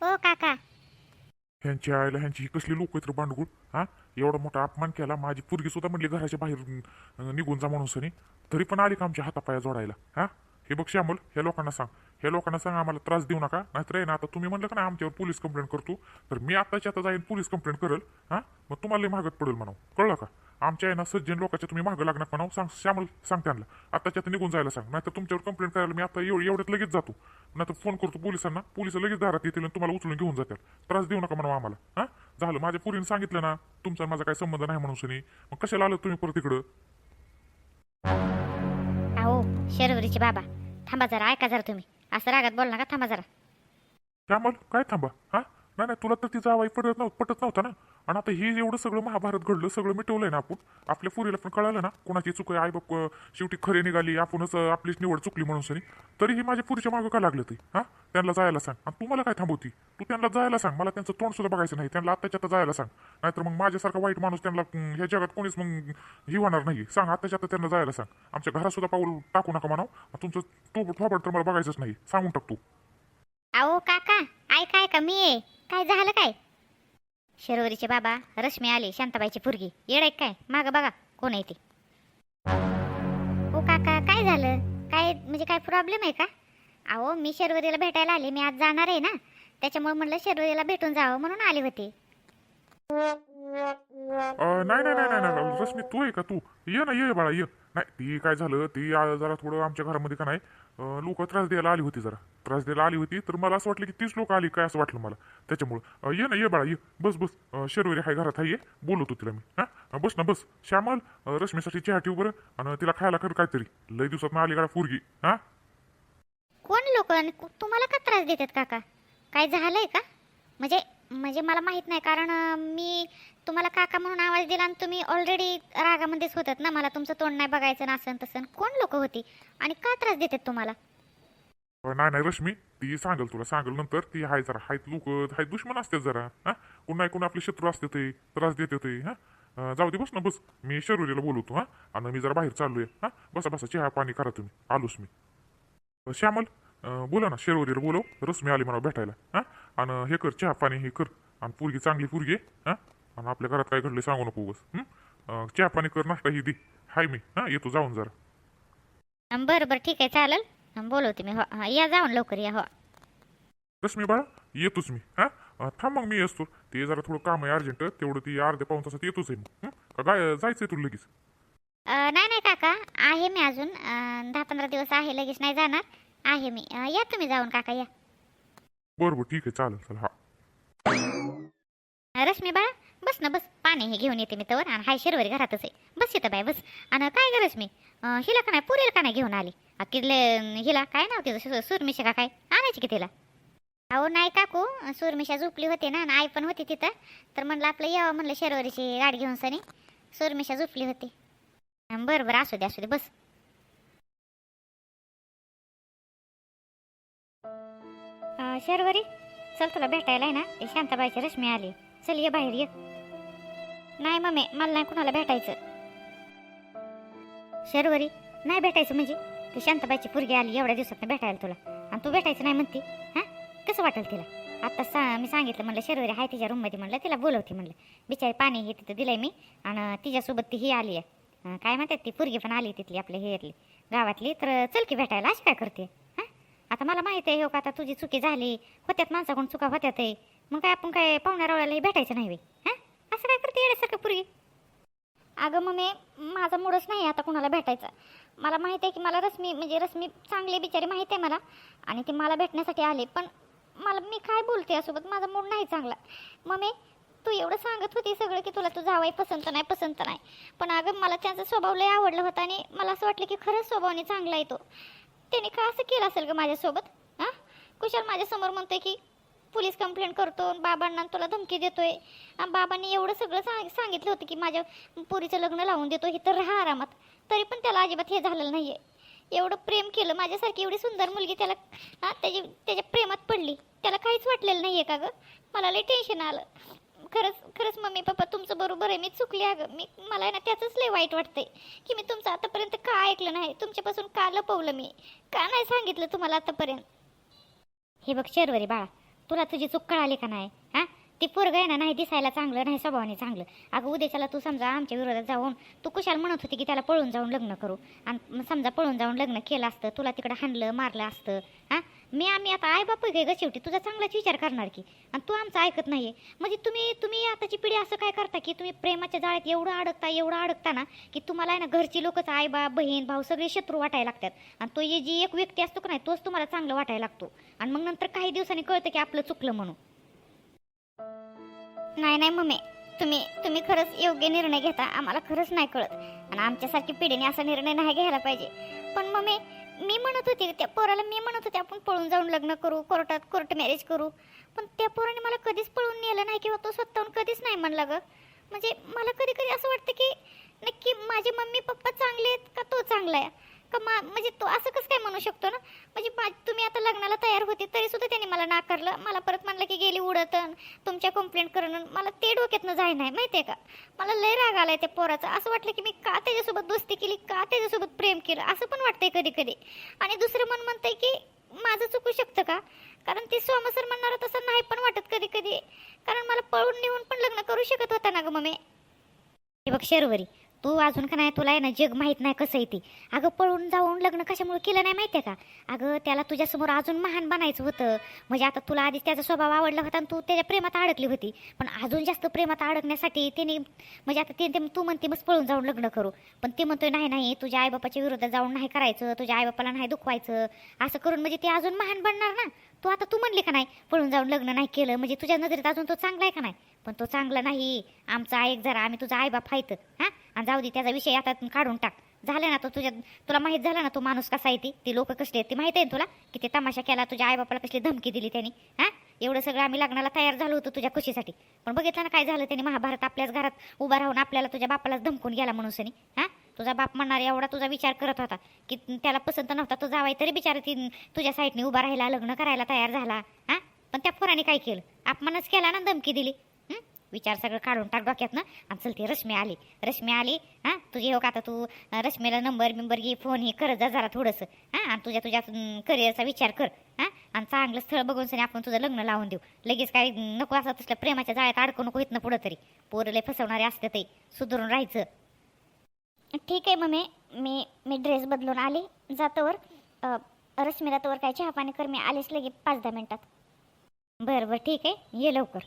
ओ काका. ह्यांची आईला ह्यांची ही कसली लोक आहेत रे बांडगुळ हा? एवढा मोठा अपमान केला माझी पोरगी सुद्धा म्हणली घराच्या बाहेर अं, निघून जा म्हणून तरी पण आली का आमच्या हातापाया जोडायला हा? हे बघ श्यामल ह्या लोकांना सांग. ह्या लोकांना सांग आम्हाला त्रास देऊ नका. नाहीतर आहे ना आता तुम्ही म्हणलं का ना आमच्यावर पोलीस कंप्लेंट करतो. तर मी आताच्या आता जाईन पोलीस कंप्लेंट करेल हा? मग तुम्हाला लई महागत पडेल म्हणून कळलं का? आमच्या आहे ना सज्जन लोकांच्या तुम्ही मागं लागणार म्हणावं सांग श्यामल सांग त्यांना. आता निघून जायला सांग. नाहीतर तुमच्यावर कंप्लेंट करायला मी आता एव एवढ्यात लगेच जातो. नाहीतर फोन करतो पोलिसांना. पोलीस लगेच दारात येतील आणि तुम्हाला उचलून घेऊन जातील त्रास देऊ नका म्हणा आम्हाला. हा? झालं. माझ्या पुरीने सांगितलं ना तुमचा माझा काही संबंध नाही म्हणून सनी. मग कशाला आलं तुम्ही परत इकडं? अहो शर्वरीचे बाबा. थांबा जरा ऐका जरा तुम्ही. असं रागात बोल नका थांबा जरा. श्यामल काय थांबा? हा? नाही नाही तुला तर तिचा आवाई पटत नव्हतं पटत नव्हता ना. आणि आता हे एवढं सगळं महाभारत घडलं सगळं मिटवलंय ना आपण. आपल्या पुरीला पण कळालं ना कोणाची चुक आहे आई बाप शेवटी खरी निघाली आपणच आपलीच निवड चुकली म्हणून सरी तरीही माझ्या पुरीच्या मागं का लागलं ते? हा? त्यांना जायला सांग. आणि तू मला काय थांबवती? तू त्यांना जायला सांग. मला त्यांचं तोंड सुद्धा बघायचं नाही. त्यांना आत्ताच्या आता जायला सांग. नाहीतर मग माझ्यासारखा वाईट माणूस त्यांना ह्या जगात कोणीच मग हे होणार नाही सांग आत्ताच्या आता त्यांना जायला सांग. आमच्या घरात सुद्धा पाऊल टाकू नका म्हणाव. तुमचं तो थोबड तर मला बघायचंच नाही. सांगून टाक तू. अहो काका ऐका ऐका मी आहे. काय झालं काय? शर्वरीचे बाबा रश्मी आले शांताबाईची पुरगी. येड आहे काय? माग बघा कोण आहे ते? ओ काका काय झालं? काय म्हणजे काय प्रॉब्लेम आहे का? अहो मी शर्वरीला भेटायला आले मी आज जाणार आहे ना. त्याच्यामुळे म्हणलं शर्वरीला भेटून जावं म्हणून आले होते. अं, नाही नाही नाही नाही नाही रश्मी तू आहे का तू? ये ना ये बाळा ये. नाही ती काय झालं? ती आ, जरा थोडं आमच्या घरामध्ये का नाही? लोक त्रास द्यायला आली होती जरा. त्रास द्यायला आली होती तर मला असं वाटलं की तीच लोक आली काय असं वाटलं मला. त्याच्यामुळं ये ना ये बाळा ये. बस बस. शर्वरी हाय घरात हाय ये. बोलवतो तिला मी. हा? बस ना बस. श्यामल रश्मीसाठी चहा ठेव बरं आणि तिला खायला कर काहीतरी. लय दिवसात आली गाडा पोरगी? हा? कोण लोक तुम्हाला का त्रास देतात काका? काय झालंय का? म्हणजे म्हणजे मला माहीत नाही कारण मी तुम्हाला काका म्हणून आवाज दिला आणि तुम्ही ऑलरेडी रागामध्येच होतात ना मला तुमचं तोंड नाही बघायचं ना असं तसं. कोण लोक होती? आणि का त्रास देतात तुम्हाला? नाही नाही रश्मी ती सांगल तुला सांगल नंतर. ती हाय जरा हायत लोक हाय दुश्मन असते जरा हा? कुणा नाही कोण आपले शत्रू असते ते त्रास देते ते हा? जाऊ दे बस ना बस. मी शर्वरीला बोलवतो हा? आणि मी जरा बाहेर चाललोय हा? बसा बसा चहा पाणी करा तुम्ही. आलोच मी. श्यामल बोला ना शेरवरीला बोलव. रश्मी आली मला भेटायला हा? आणि हे कर चहा पाणी हे कर. आणि पोरगी चांगली पोरगी हा? आणि आपल्या घरात काय घडलं सांगू नको? अं, चहा पाणी कर नाश्ता ही दे. हाय मी हा? येतो जाऊन जरा. बरं बरं ठीक आहे चालेल. बोलवते मी हो. या जाऊन लवकर या हो. रश्मी बाळा येतोच मी हा? थांब मग मी असतो ते जरा थोडं काम आहे अर्जंट तेवढं ती अर्ध्या पाऊन तासात येतोच आहे मी? का काय जायचंय तुला लगेच? नाही नाही काका आहे मी अजून. दहा पंधरा दिवस आहे लगेच नाही जाणार. आहे मी. या तुम्ही जाऊन काका या. बरं ठीक आहे चालेल चल हा. रश्मी बाळा बस ना बस. पाणी हे घेऊन येते मी तर आणि हाय शिरवरी घरातच आहे. बस येतं बाय बस. आणि काय ग रश्मी? हिला का नाही पुरेल का नाही घेऊन आली? किडले हिला काय नाव तिचं सुरमिशा का काय? आणायची की तिला? अहो नाही काकू सुरमिशा झोपली होती ना आणि आई पण होती तिथं. तर म्हणलं आपलं यावं म्हणलं शर्वरीची गाडी घेऊन सनी. सुरमिशा झोपली होती. बरं बरं असू दे असू दे बस. शर्वरी चल तुला भेटायला आहे ना? ते शांताबाईची रश्मी आली. चल ये बाहेर ये. नाही मम्मी मला नाही कुणाला भेटायचं. शर्वरी नाही भेटायचं म्हणजे? ती शांताबाईची पोरगी आली एवढ्या दिवसात भेटायला तुला. आणि तू भेटायचं नाही म्हणती हां? कसं वाटेल तिला? आता सा मी सांगितलं म्हणलं शर्वरी आहे तिच्या रूममध्ये म्हणलं तिला बोलवते म्हणलं. बिचारी पाणी हे तिथं दिलंय मी आणि तिच्यासोबत ती ही आली आहे. काय म्हणतात ती पुरगी पण आली तिथली आपल्या हेरली गावातली. तर चल की भेटायला अशी काय करते? आता मला माहीत आहे हो का आता तुझी चुकी झाली होत्यात माणसाकडून चुका होत्यात आहे. मग काय आपण काय पाहुण्या भेटायचं नाही वे हां? असं काय करते येण्यासारखं पुरी? अगं मग मी माझा मूडच नाही आता कुणाला भेटायचा. मला माहीत आहे की मला रश्मी म्हणजे रश्मी चांगली आहे बिचारी माहीत आहे मला आणि ती मला भेटण्यासाठी आले पण मला मी काय बोलते यासोबत? माझा मूड नाही चांगला. मग मी तू एवढं सांगत होती सगळं की तुला तू जावाई पसंत नाही पसंत नाही. पण अगं मला त्यांचा स्वभाव लय आवडला होता आणि मला असं वाटलं की खरंच स्वभावाने चांगला आहे तो. त्याने का असं केलं असेल का माझ्यासोबत? हां? कुशाल माझ्यासमोर म्हणतोय की पोलीस कंप्लेंट करतो आणि बाबांना तुला धमकी देतोय. बाबांनी एवढं सगळं सांग सांगितलं होतं की माझ्या पोरीचं लग्न लावून देतो हे तर राहा आरामात. तरी पण त्याला अजिबात हे झालेलं नाही आहे एवढं प्रेम केलं माझ्यासारखी एवढी सुंदर मुलगी त्याला हां त्याची त्याच्या प्रेमात पडली. त्याला काहीच वाटलेलं नाही आहे का गं? मला लई टेन्शन आलं. खरंच खरंच मम्मी पप्पा तुमचं बरोबर आहे. मी चुकली अगं. मी मला आहे ना त्याचंच लय वाईट वाटतंय की मी तुमचं आतापर्यंत का ऐकलं नाही? तुमच्यापासून का लपवलं मी? का नाही सांगितलं तुम्हाला आतापर्यंत? हे बघ शर्वरी बाळा तुला तुझी चूक कळाली का नाही? हां? ते पोरग आहे ना नाही दिसायला चांगलं नाही स्वभावाने चांगलं. अगं उद्याच्याला तू समजा आमच्या विरोधात जाऊन तू कुशाल म्हणत होती की त्याला पळून जाऊन लग्न करू. आणि समजा पळून जाऊन लग्न केलं असतं तुला तिकडं हाणलं मारलं असतं हां? मी आम्ही आता आई बाप घे ग शेवटी. तुझा चांगलाच विचार करणार की. आणि तू आमचं ऐकत नाहीये. म्हणजे तुम्ही तुम्ही आताची पिढी असं काय करता की तुम्ही प्रेमाच्या जाळ्यात एवढं अडकता एवढं अडकता ना की तुम्हाला आहे ना घरची लोकच आई बाप बहीण भाऊ सगळे शत्रू वाटायला लागतात. आणि तो ये जी एक व्यक्ती असतो का नाही तोच तुम्हाला चांगलं वाटायला लागतो. आणि मग नंतर काही दिवसांनी कळतं की आपलं चुकलं म्हणून. नाही नाही मम्मी. तुम्ही तुम्ही खरंच योग्य निर्णय घेता. आम्हाला खरंच नाही कळत. आणि आमच्यासारखी पिढीने असा निर्णय नाही घ्यायला पाहिजे. पण मम्मी मी म्हणत होते त्या पोराला मी म्हणत होते आपण पळून जाऊन लग्न करू कोर्टात कोर्ट मॅरेज करू. पण त्या पोराने मला कधीच पळून नेलं नाही किंवा तो स्वतःहून कधीच नाही म्हणला ग. म्हणजे मला कधी कधी असं वाटतं की नक्की माझे मम्मी पप्पा चांगले आहेत का तो चांगला आहे? का मा म्हणजे तो असं कसं काय म्हणू शकतो ना? म्हणजे मा- तुम्ही आता लग्नाला तयार होते तरी सुद्धा त्यांनी मला नाकारलं. मला परत म्हणलं की गेली उडत तुमच्या कंप्लेंट करणं मला ते डोक्यातनं जाय नाही माहिती आहे का? मला लय राग आलाय त्या पोराचा. असं वाटलं की मी का त्याच्यासोबत दोस्ती केली का त्याच्यासोबत प्रेम केलं? असं पण वाटतंय कधी कधी आणि दुसरं मन म्हणतंय की माझं चुकू शकतं का? कारण ती सोमसर म्हणणार तसं नाही पण वाटत कधी कधी कारण मला पळून नेऊन पण लग्न करू शकत होता ना ग मम्मी? हे बघ शर्वरी. तू अजून का नाही तुला आहे ना जग माहीत नाही कसं आहे ते. अगं पळून जाऊन लग्न कशामुळे केलं नाही माहिती आहे का? अगं त्याला तुझ्यासमोर अजून महान बनायचं होतं. म्हणजे आता तुला आधीच त्याचा स्वभाव आवडला होता आणि तू त्याच्या प्रेमात अडकली होती. पण अजून जास्त प्रेमात अडकण्यासाठी त्याने म्हणजे आता ते तू म्हणते मग पळून जाऊन लग्न करू. पण ते म्हणतोय नाही नाही तुझ्या आईबापाच्या विरोधात जाऊन नाही करायचं तुझ्या आईबापाला नाही दुखवायचं. असं करून म्हणजे ते अजून महान बनणार ना? तू आता तू म्हणली का नाही पळून जाऊन लग्न नाही केलं? म्हणजे तुझ्या नजरेत अजून तो चांगला आहे का नाही? पण तो चांगला नाही. आमचा ऐक जरा आम्ही तुझा आईबाप आहेत. हां? आणि जाऊ दे त्याचा विषय आता काढून टाक. झालं ना तो तुझ्या तुला माहीत झालं ना तो माणूस कसा आहे ती? ती लोक कसली आहेत? ती माहीत आहे ना तुला? की ते तमाशा केला तुझ्या आईबापाला कसली धमकी दिली त्यांनी? हां? एवढं सगळं आम्ही लग्नाला तयार झालो होतो तुझ्या खुशीसाठी. पण बघितलं ना काय झालं त्यांनी? महाभारत आपल्याच घरात उभा राहून आपल्याला तुझ्या बापालाच धमकून गेला म्हणून सनी. हां? तुझा बाप म्हणणार एवढा तुझा विचार करत होता की त्याला पसंत नव्हता तो जावाय तरी बिचारा ती तुझ्या साईडने उभा राहिला लग्न करायला तयार झाला. हां? पण त्या पोराने काय केलं? अपमानच केला ना धमकी दिली. विचार सगळं काढून टाक डोक्यात ना. आणि चल ती रश्मी आली. रश्मी आली हां? तुझी हो का आता तू रश्मीला नंबर बिंबर घे फोन हे करत जा जरा थोडंसं हां? आणि तुझ्या तुझ्या करिअरचा विचार कर हां? आणि चांगलं स्थळ बघून सनी आपण तुझं लग्न लावून देऊ. लगेच काही नको असं तसलं प्रेमाच्या जाळ्यात अडकू नको इथनं पुढं तरी. पोरले फसवणारे असते ते. सुधरून राहायचं. ठीक आहे मम्मी. मी मी ड्रेस बदलून आली. जातोवर रश्मीला तोवर काय चहा पाणी कर. मी आलेच लगे पाच दहा मिनिटात. बरं बरं. ठीक आहे. ये लवकर?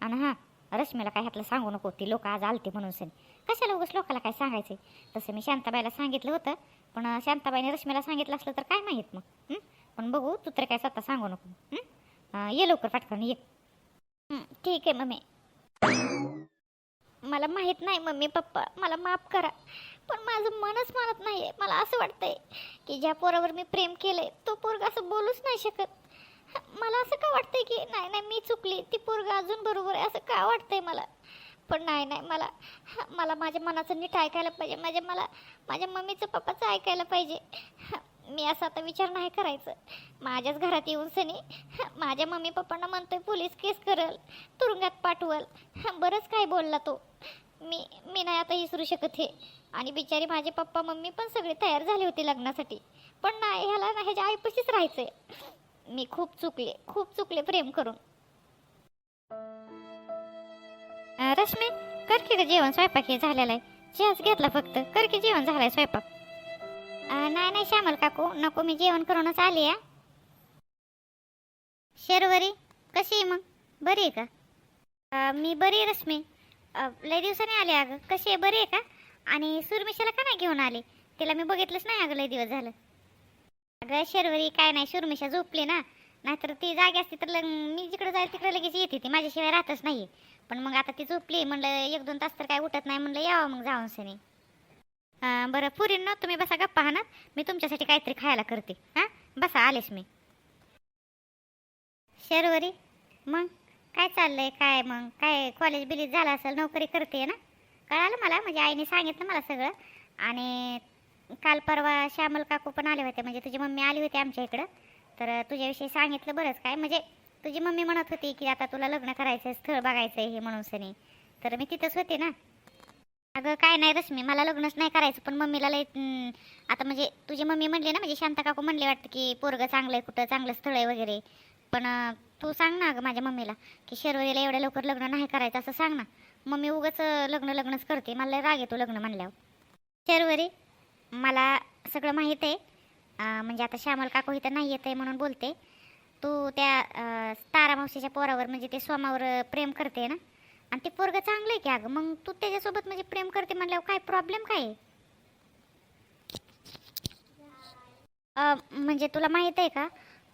आणि हां रश्मीला काय ह्यातलं सांगू नको. ती लोक आज आलते म्हणून सनी. कशाला उगस लोकाला काय सांगायचं तसं मी शांताबाईला सांगितलं होतं. पण शांताबाईने रश्मीला सांगितलं असलं तर काय माहीत मग? पण बघू तू तर काय स्वतः सांगू नको. ये लवकर पटकन ये. ठीक आहे मम्मी. मला माहीत नाही मम्मी पप्पा. मला माफ करा. पण माझं मनच मानत आहे मला असं वाटतंय की ज्या पोरावर मी प्रेम केलंय तो पोरगा असं बोलूच नाही शकत. मला असं का वाटतंय की नाही नाही मी चुकली. ती पोरग अजून बरोबर आहे असं का वाटतंय मला? पण नाही नाही मला मला माझ्या मनाचं नीट ऐकायला पाहिजे. माझ्या मला माझ्या मम्मीचं पप्पाचं ऐकायला पाहिजे. मी असं आता विचार नाही करायचं. माझ्याच घरात येऊन सनी माझ्या मम्मी पप्पांना म्हणतोय पोलीस केस करल तुरुंगात पाठवल. बरंच काय बोलला तो. मी मी नाही आता विसरू शकत हे. आणि बिचारी माझे पप्पा मम्मी पण सगळे तयार झाले होते लग्नासाठी. पण नाही ह्याला ना ह्याच्या आईपाशीच आहे मी खूप चुकले खूप चुकले प्रेम करून. रश्मी कर की ग जेवण स्वयंपाक हे झालेला आहे. चहाच घेतला फक्त कर की जेवण झालाय स्वयंपाक. नाही नाही श्यामल काकू नको मी जेवण करूनच आली या शेरवरी कशी आहे मग? बरी आहे का? आ, मी बरी आहे रश्मी. अं, लय दिवसाने आले अगं. कशी आहे? बरी आहे का? आणि सुरमिशाला का नाही घेऊन आले? तिला मी बघितलंच नाही अगं लय दिवस झालं. अगं शर्वरी काय नाही शुरमिशा झोपली ना. नाहीतर ती जागी असती तर लग- मी जिकडे जाईल तिकडे लगेच येते ती. माझ्याशिवाय राहतच नाही पण मग आता ती झोपली म्हणलं एक दोन तास तर काय उठत नाही म्हणलं यावं मग जाऊन सनी. बरं बरं ना तुम्ही बसा गप्पा हा ना. मी तुमच्यासाठी काहीतरी खायला करते. हां? बसा आलेच मी. शर्वरी मग? काय चाललंय काय मग? काय कॉलेज बिलेज झालं असेल नोकरी करते ना? कळालं मला? म्हणजे आईने सांगितलं मला सगळं. आणि काल परवा श्यामल काकू पण आले होते. म्हणजे तुझी मम्मी आली होती आमच्या इकडं. तर तुझ्याविषयी सांगितलं बरंच काय. म्हणजे तुझी मम्मी म्हणत होती की आता तुला लग्न करायचं स्थळ बघायचं आहे हे म्हणून सनी. तर मी तिथंच होते ना. अगं काय नाही रश्मी मला लग्नच नाही करायचं पण मम्मीला लय आता म्हणजे तुझी मम्मी म्हणली ना म्हणजे शांता काकू म्हणले वाटतं की पोरगं चांगलं आहे कुठं चांगलं स्थळ आहे वगैरे. पण तू सांग ना अगं माझ्या मम्मीला की शर्वरीला एवढ्या लवकर लग्न नाही करायचं असं सांग ना. मम्मी उगाच लग्न लग्नच करते. मला राग येतो लग्न म्हणल्यावर. शर्वरी? मला सगळं माहीत आहे. म्हणजे आता श्यामल काकू इथं नाही येत आहे म्हणून बोलते. तू त्या तारा मावशीच्या पोरावर म्हणजे ते स्वामावर प्रेम करते ना? आणि ते पोरगं चांगलं आहे की अगं? मग तू त्याच्यासोबत म्हणजे प्रेम करते म्हणल्यावर काय प्रॉब्लेम काय? आहे म्हणजे तुला माहीत आहे का?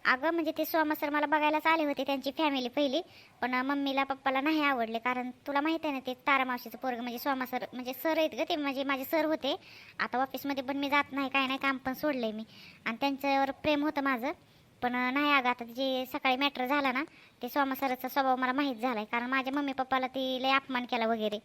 अगं म्हणजे ते सोमा सर मला बघायलाच आले होते त्यांची फॅमिली पहिली. पण मम्मीला पप्पाला नाही आवडले कारण तुला माहिती आहे ना ते तारा मावशीचं पोरग म्हणजे सोमा सर म्हणजे सर आहेत ग ते म्हणजे माझे सर होते. आता ऑफिसमध्ये पण मी जात नाही काय नाही काम पण सोडलं आहे मी. आणि त्यांच्यावर प्रेम होतं माझं. पण नाही अगं आता जे सकाळी मॅटर झाला ना ते सोमा सरचा स्वभाव मला माहीत झाला आहे कारण माझ्या मम्मी पप्पाला ती लय अपमान केला वगैरे.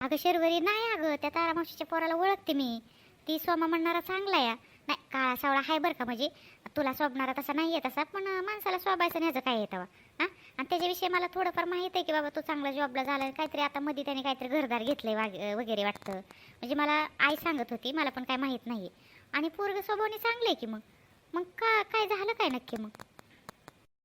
अगं शर्वरी नाही अगं त्या तारा मावशीच्या पोराला ओळखते मी. ती सोमा म्हणणारा चांगला या नाही काळा सावळा आहे बरं का म्हणजे. तुला शोभणारा तसा नाही आहे तसा पण माणसाला स्वभायचं ह्याचं काय येतं हां? आणि त्याच्याविषयी मला थोडंफार माहीत आहे की बाबा तू चांगला जॉबला झाला काहीतरी आता मध्ये त्याने काहीतरी घरदार घेतलंय वाग वगैरे वाटतं. म्हणजे मला आई सांगत होती मला पण काय माहीत नाही आणि पोरग स्वभावाने चांगले की मग. मग का काय झालं काय नक्की मग?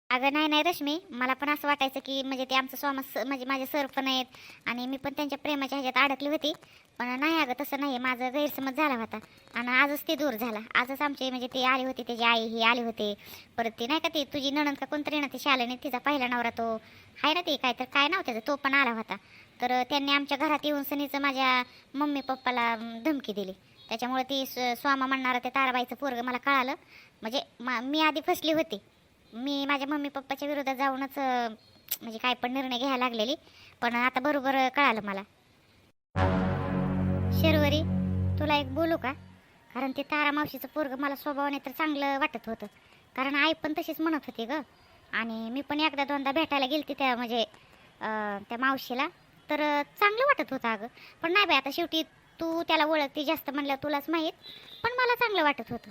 अगं नाही नाही रश्मी. मला पण असं वाटायचं की म्हणजे ते आमचं स्वामा स- म्हणजे माझे सर पण आहेत आणि मी पण त्यांच्या प्रेमाच्या ह्याच्यात अडकली होती. पण नाही अगं तसं नाही माझं गैरसमज झाला होता. आणि आजच ते दूर झाला. आजच आमचे म्हणजे ते आले होते त्याची आई ही आले होते. परत ती नाही का ती तुझी नणंद का कोणतरी ना ती शालेने तिचा पहिला नवरा तो. आहे ना ते काय तर काय नाव त्याचं? तो पण आला होता. तर त्यांनी आमच्या घरात येऊन सनीचं माझ्या मम्मी पप्पाला धमकी दिली. त्याच्यामुळे ती स- स्वामा म्हणणारं ते ताराबाईचं पोरग मला कळालं. म्हणजे मा मी आधी फसली होती. मी माझ्या मम्मी पप्पाच्या विरोधात जाऊनच म्हणजे काय पण निर्णय घ्यायला लागलेली. पण आता बरोबर कळालं मला. शर्वरी तुला एक बोलू का? कारण ते तारा मावशीचं पोरग मला स्वभावाने तर चांगलं वाटत होतं. कारण आई पण तशीच म्हणत होती ग. आणि मी पण एकदा दोनदा भेटायला गेलती त्या म्हणजे त्या मावशीला. तर चांगलं वाटत होतं अगं. पण नाही बाई आता शेवटी तू त्याला ओळखते जास्त म्हणलं तुलाच माहीत. पण मला चांगलं वाटत होतं.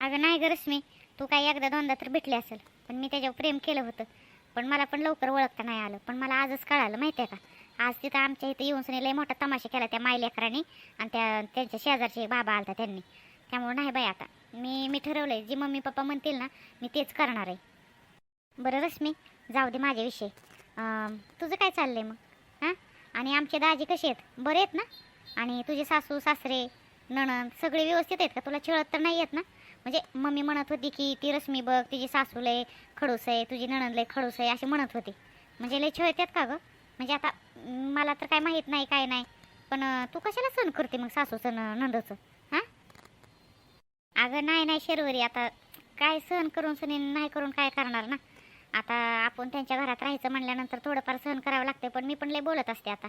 अगं नाही ग रश्मी. तू काय एकदा दोनदा तर भेटली असेल. पण मी त्याच्यावर प्रेम केलं होतं. पण मला पण लवकर ओळखता नाही आलं. पण मला आजच कळालं माहिती आहे का? आज तिथं आमच्या इथं येऊन सुने लय मोठा तमाशा केला त्या मायलेकरांनी आणि त्या त्यांच्या शेजारचे बाबा आलता त्यांनी. त्यामुळे नाही बाई आता. मी मी ठरवलंय जी मम्मी पप्पा म्हणतील ना मी तेच करणार आहे. बरं रश्मी जाऊ दे माझ्याविषयी. तुझं काय चाललंय मग? हां? आणि आमचे दाजी कसे आहेत? बरे आहेत ना? आणि तुझे सासू सासरे नणंद सगळे व्यवस्थित आहेत का? तुला छळत तर नाही येत ना? म्हणजे मम्मी म्हणत होती की ती रश्मी बघ तिची सासू लय खडूस आहे तुझी नणंद लय खडूस आहे अशी म्हणत होती. म्हणजे लय छळत्यात का गं? म्हणजे आता मला तर काय माहीत नाही काय नाही पण तू कशाला सण करते मग सासूचं नंदचं हां? अगं नाही नाही शेरवरी आता काय सहन करून सनी नाही करून काय करणार ना? आता आपण त्यांच्या घरात राहायचं म्हणल्यानंतर थोडंफार सहन करावं लागते पण मी पण लय बोलत असते आता.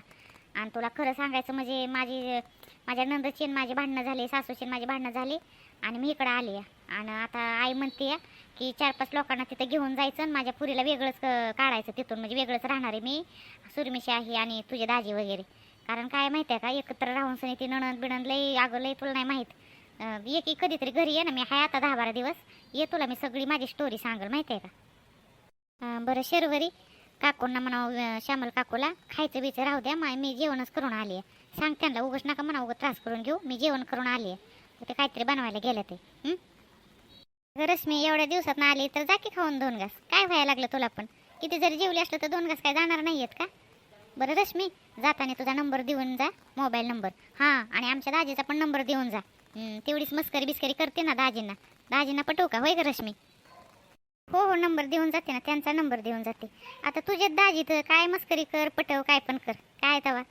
आणि तुला खरं सांगायचं म्हणजे माझी माझ्या नंदची आणि माझी भांडणं झाली सासूची माझे माझी भांडणं झाली. आणि मी इकडं आले. आणि आता आई म्हणते की चार पाच लोकांना तिथं घेऊन जायचं आणि माझ्या पुरीला वेगळंच काढायचं तिथून. म्हणजे वेगळंच राहणार आहे मी सुरमिशी आहे आणि तुझे दाजी वगैरे. कारण काय माहिती आहे का एकत्र राहून सनी ती नणंद बिणंद लई अगं लई तुला नाही माहीत. एक कधीतरी घरी ये ना मी हाय आता दहा बारा दिवस. ये तुला मी सगळी माझी स्टोरी सांगल माहिती आहे का? बरं शेरवरी. काकूंना म्हणावं श्यामल काकूला खायचं बिचं राहू द्या मा मी जेवणच करून आली आहे सांग त्यांना उगाच नका म्हणा त्रास करून घेऊ मी जेवण करून आली आहे ते काहीतरी बनवायला गेलं ते. रश्मी एवढ्या दिवसात ना आली तर जा की खाऊन दोन घास. काय व्हायला लागलं तुला पण? किती जरी जेवली असलं तर दोन घास काय जाणार नाही आहेत का? बरं रश्मी जाताना तुझा नंबर देऊन जा मोबाईल नंबर. हां आणि आमच्या दाजीचा पण नंबर देऊन जा. तेवढीच मस्करी बिस्करी करते ना दाजींना. दाजींना पटवू का होय का रश्मी? हो हो नंबर देऊन जाते ना त्यांचा नंबर देऊन जाते. आता तुझ्या दाजी तर काय मस्करी कर पटव काय पण कर. काय तवा?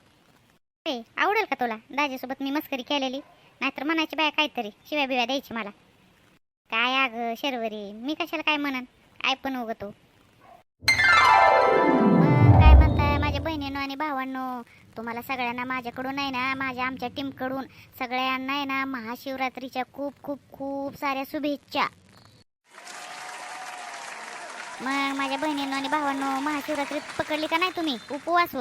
ए आवडेल का तुला? दाजीसोबत मी मस्करी केलेली. नाहीतर म्हणायची बाया काहीतरी शिव्या बिव्या द्यायची मला. काय अगं शर्वरी? मी कशाला काय म्हणन? काय पण उगतो काय म्हणताय माझ्या बहिणीनो आणि भावांनो? तुम्हाला सगळ्यांना माझ्याकडून आहे ना माझ्या आमच्या टीमकडून सगळ्यांना आहे ना महाशिवरात्रीच्या खूप खूप खूप साऱ्या शुभेच्छा. मग माझ्या बहिणींनो आणि भावांनो महाशिवरात्रीत पकडली का नाही तुम्ही? उपवास व.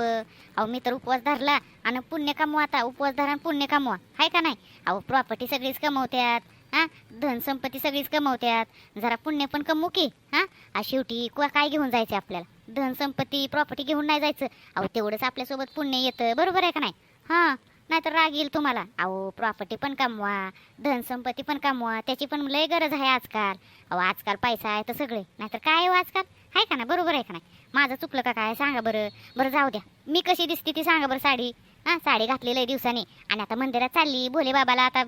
अहो मी तर उपवास धरला आणि पुण्य कमवा आता. उपवास धरा आणि पुण्य कमवा. आहे का नाही? अहो प्रॉपर्टी सगळीच कमवत्यात. हां? धन संपत्ती सगळीच कमवत्यात. जरा पुण्य पण कमवू की. हां? आ शेवटी कुवा काय घेऊन जायचं आपल्याला? धन संपत्ती प्रॉपर्टी घेऊन नाही जायचं. अहो तेवढंच आपल्यासोबत पुण्य येतं. बरोबर आहे का नाही? हां. नाहीतर राग येईल तुम्हाला. अहो प्रॉपर्टी पण कमवा धनसंपत्ती पण कमवा त्याची पण लय गरज आहे आजकाल. अहो आजकाल पैसा आहे तर सगळे. नाहीतर काय आहे हो आजकाल? आहे का ना बरोबर आहे का नाही? माझं चुकलं का काय? सांगा बरं. बरं जाऊ द्या. मी कशी दिसते ती सांगा बरं साडी. हां साडी घातलेली आहे दिवसाने. आणि आता मंदिरात चालली. भोले बाबाला आता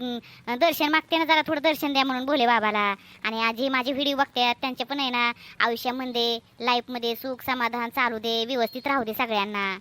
दर्शन मागते ना जरा थोडं दर्शन द्या म्हणून भोले बाबाला. आणि आजी माझे व्हिडिओ बघतात. त्यांचे पण आहे ना आयुष्यामध्ये लाईफमध्ये सुख समाधान चालू दे. व्यवस्थित राहू दे सगळ्यांना.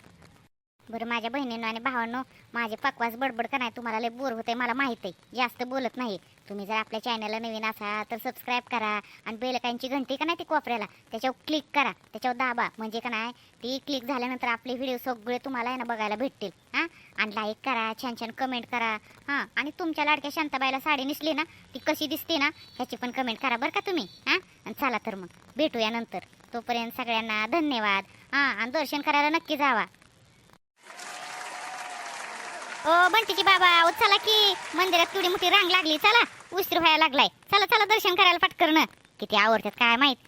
बरं माझ्या बहिणींनो आणि भावांनो माझे पकवास बडबड का नाही? तुम्हाला लय बोर होते मला माहीत आहे. जास्त बोलत नाही. तुम्ही जर आपल्या चॅनलला नवीन असाल तर सबस्क्राईब करा आणि बेलकांची घंटी का नाही ती कोपऱ्याला? त्याच्यावर क्लिक करा. त्याच्यावर दाबा. म्हणजे का नाही ती क्लिक झाल्यानंतर आपले व्हिडिओ सगळे तुम्हाला आहे ना बघायला भेटतील. हां? आणि लाईक करा छान छान कमेंट करा. हां? आणि तुमच्या लाडक्या शांताबाईला साडी नेसली ना ती कशी दिसते ना ह्याची पण कमेंट करा बरं का तुम्ही. हां? आणि चला तर मग. भेटूया नंतर. तोपर्यंत सगळ्यांना धन्यवाद. हां? आणि दर्शन करायला नक्की जावा. ओ बंटीची बाबा ओ चला की. मंदिरात केवढी मोठी रांग लागली. चला. उशीर व्हायला लागलाय. चला चला दर्शन करायला पटकरण किती आवडतात काय माहीत.